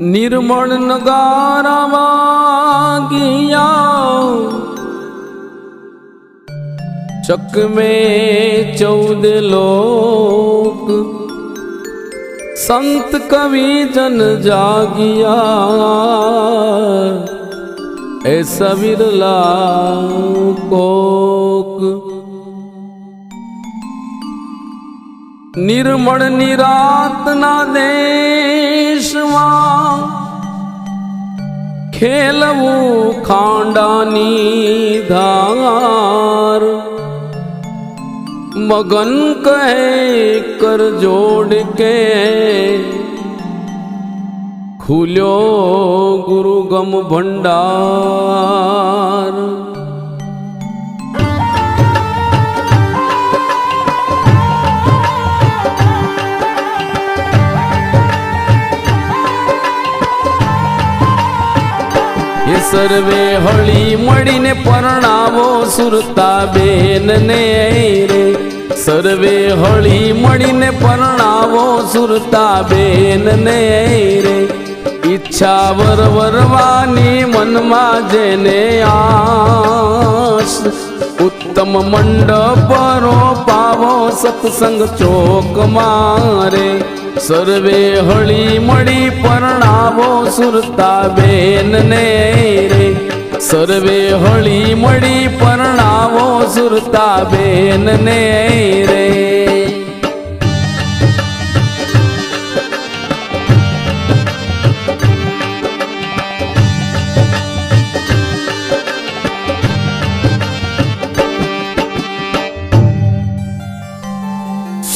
ਨਿਰਮਲ ਨਗਾਰਾ ਵਾਗਿਆ। ਚਕਮੇ ਚੌਦ ਲੋਕ ਸੰਤ ਕਵੀ ਜਨ ਜਾਗਿਆ। ਐਸਾ ਵਿਰਲਾ ਕੋਕ। નિર્મળ નિરાતના દેશમાં ખેલવું ખાંડાની ધાર. મગન કહે કર જોડ કે. ખુલ્યો ગુરુગમ ભંડાર. સર્વે હળી મળીને પરણાવો સુરતા બેન ને રે. સર્વે હળી મળીને પરણાવો સુરતા બેન ને રે. ઈચ્છા વરવરવાની મનમાં જેને આશ. ઉત્તમ મંડપરો પાવો સત્સંગ ચોક મારે સર્વે હળી મળી પરણાવો સુરતા બેન ને રે. સર્વે હળી મળી પરણાવો સુરતા બેન ને રે.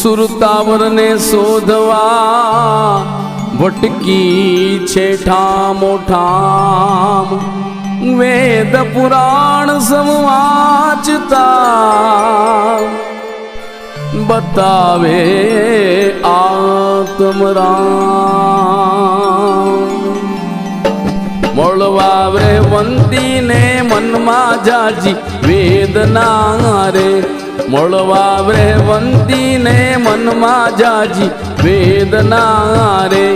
સુરતાવરને શોધવા ભટકી છે ઠામ ઠામ. વેદ પુરાણ સમવાચતા બતાવે આત્મરામ. મળવા રે વંતીને મનમાં જાજી વેદના રે મળવા વંતીને મનમાં જાજી, વેદના રે.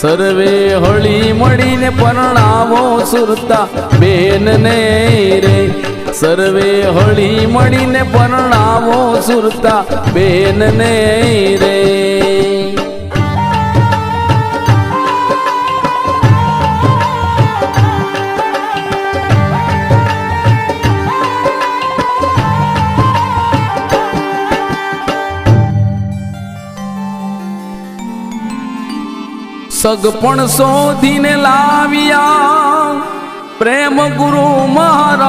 સર્વે હળી મળીને પરણાવો સુરતા બેન ને રે. સર્વે હળી મળીને પરણાવો સુરતા બેન ને રે. સગપણ શોધીને લાવ્યા. પ્રેમ ગુરુ મહારાજ,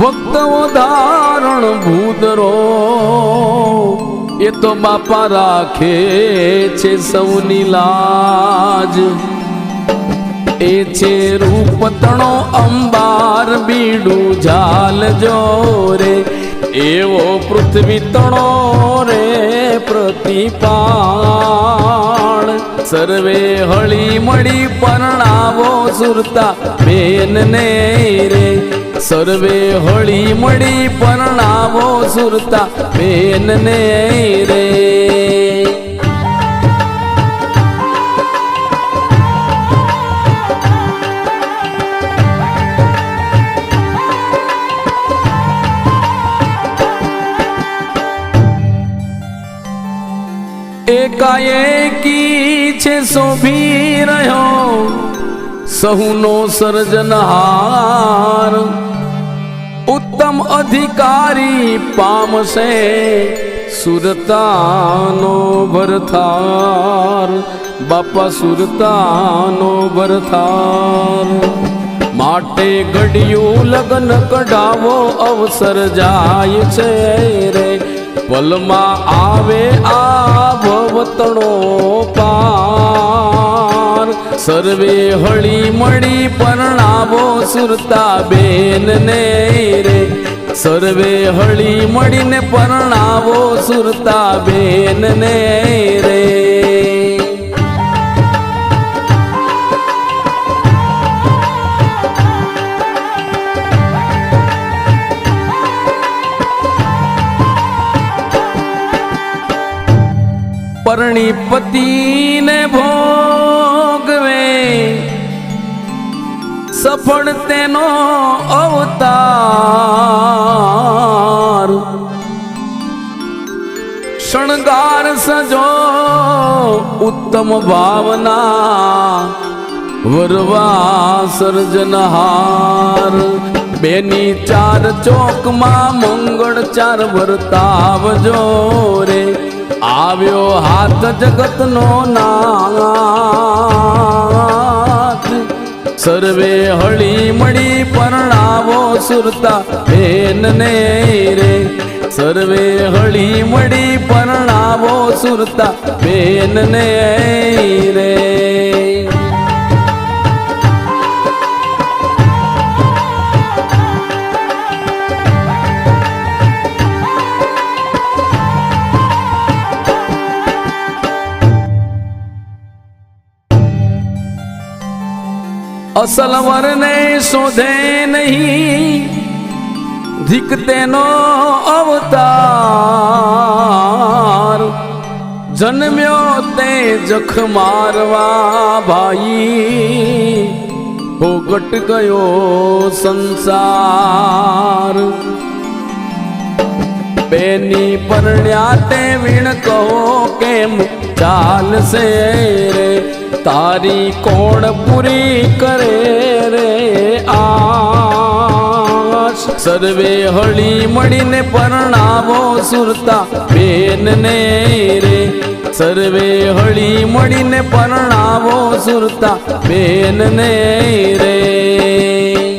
ભક્ત ધારણ ભૂદરો એ તો બાપા રાખે છે સૌની લાજ. એ છે રૂપતણો અંબાર, બીડું ઝાલ જોરે એવો પૃથ્વી તણો રે પ્રતિપાળ. સર્વે હળી મળી પરણાવો સુરતા બેન ને રે. સર્વે હળી મળી પરણાવો સુરતા બેન ને રે. એકાએકી છે શોભી રહ્યો? સહુનો સર્જનહાર. ઉત્તમ અધિકારી પામશે સુરતાનો ભરથાર. બાપા સુરતાનો ભરથાર. માટે ઘડિયું લગ્ન કઢાવો અવસર જાય છે રે. પલમાં આવે આ ભવતણો પાર. સર્વે હળી મળી પરણાવો સુરતા બેન ને રે. સર્વે હળી મળીને પરણાવો સુરતા બેન ને રે. પતિને ભોગવે, સફળ તેનો અવતાર. શણગાર સજો ઉત્તમ ભાવના વરવા સર્જનહાર. બેની ચાર ચોકમાં મંગળ ચાર વર્તાવજો રે. આવ્યો હાથ જગતનો નાથ. સર્વે હળી મળી પરણાવો સુરતા બેનને રે. સર્વે હળી મળી પરણાવો સુરતા બેનને રે. અસલ ને શોધે નહીં. ધીક તેનો અવતાર. જન્મ્યો તે જખ મારવા ભાઈ. ભોગટ ગયો સંસાર. બેની પરણ્યા તે વીણ કહો કેમ ચાલશે રે? તારી કોણ પૂરી કરે રે આશ? સર્વે હળી મળીને પરણાવો સુરતા બેનને રે. સર્વે હળી મળીને પરણાવો સુરતા બેનને રે.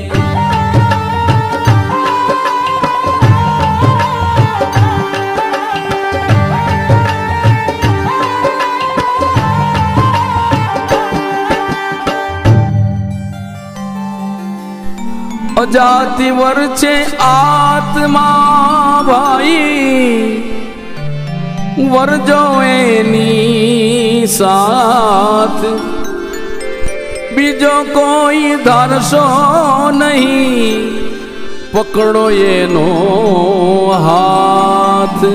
અજાતિ વર છે આત્મા ભાઈ વરજો એની સાથ. બીજો કોઈ ધારશો નહીં. પકડો એનો હાથ.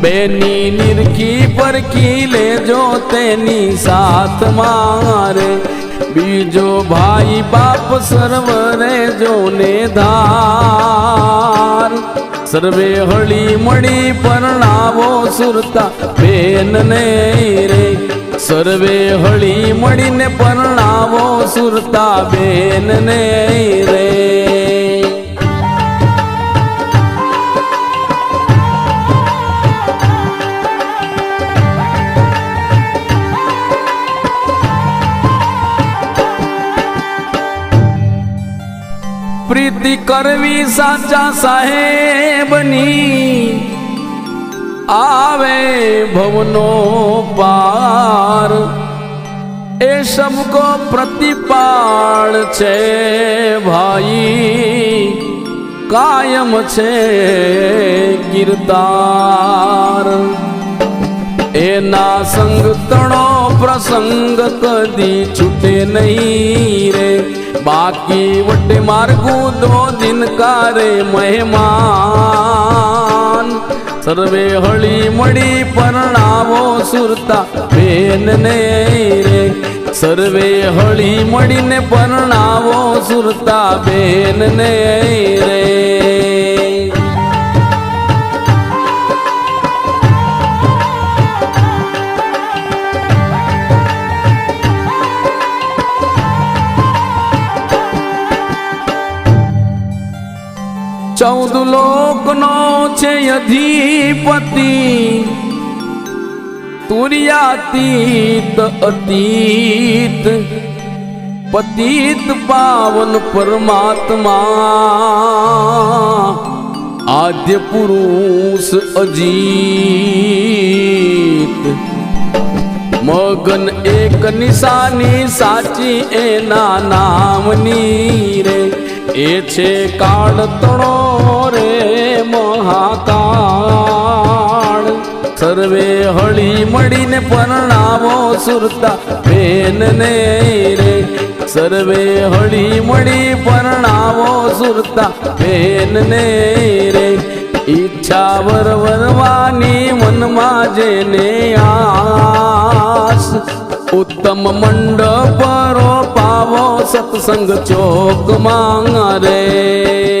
બેની નિરખી પરખી લેજો તેની સાથ મારે. બીજો ભાઈ બાપ સર્વરે જોને ધાર. સર્વે હળી મળી પરણાવો સુરતા બેનને રે. સર્વે હળી મળીને પરણાવો સુરતા બેનને રે. પ્રીતિ કરવી સાચા સાહેબની. આવે ભવનો પાર. એ સબકો પ્રતિપાળ છે ભાઈ. કાયમ છે કિરદાર એના સંગ તણો પ્રસંગ કદી છૂટે નહીં રે. બાકી વટે માર્ગું દો દિનકારે મહેમાન. સર્વે હળી મળી પરણાવો સુરતા બેનને રે. સર્વે હળી મળીને પરણાવો સુરતા બેનને રે. ચૌદ લોકનો છે અધિપતિ. તુર્યાતીત અતીત, પતિત પાવન પરમાત્મા. આદ્ય પુરુષ અજીત. મગન એક નિશાની સાચી, એના નામની રે. એ છે કાળ તણો રે મહાકાળ. સર્વે હળી મળીને પરણાવો સુરતા બેનને રે. સર્વે હળી મળી પરણાવો સુરતા બેનને રે. ઈચ્છા વર વરવાની મનમાં જેને આ ઉત્તમ મંડપ પાવો સત્સંગ ચોક માંગ રે.